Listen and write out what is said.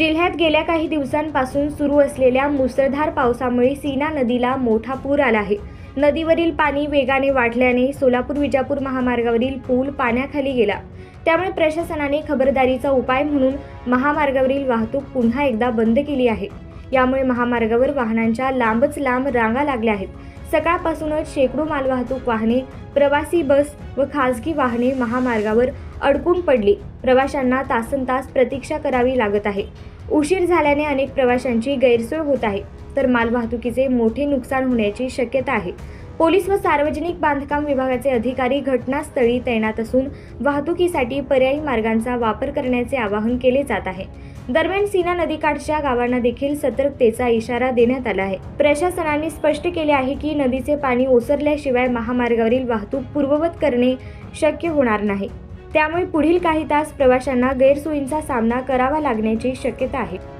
जिल्ह्यात गेल्या काही दिवसांपासून सुरू असलेल्या मुसळधार पावसामुळे सीना नदीला मोठा पूर आला आहे. नदीवरील पाणी वेगाने वाढल्याने सोलापूर विजापूर महामार्गावरील पूल पाण्याखाली गेला. त्यामुळे प्रशासनाने खबरदारीचा उपाय म्हणून महामार्गावरील वाहतूक पुन्हा एकदा बंद केली आहे. यामुळे महामार्गावर वाहनांच्या लांबच लांब रांगा लागल्या आहेत. सकाळपासूनच शेकडो मालवाहतूक वाहने प्रवासी बस व खासगी वाहने महामार्गावर अडकून पडली. प्रवाशांना तासन तास प्रतीक्षा करावी लागत आहे. उशीर झाल्याने अनेक प्रवाशांची गैरसोय होत आहे. तर मालवाहतुकीचे मोठे नुकसान होण्याची शक्यता आहे. पोलीस व सार्वजनिक बांधकाम विभागाचे अधिकारी घटनास्थळी तैनात असून वाहतुकीसाठी पर्यायी मार्गांचा वापर करण्याचे आवाहन केले जात आहे. दरम्यान सीना नदीकाठच्या गावांना देखील सतर्कतेचा इशारा देण्यात आला आहे. प्रशासनाने स्पष्ट केले आहे की नदीचे पाणी ओसरल्याशिवाय महामार्गावरील वाहतूक पूर्ववत करणे शक्य होणार नाही. त्यामुळे पुढील काही तास प्रवाशांना गैरसोयींचा सामना करावा लागण्याची शक्यता आहे.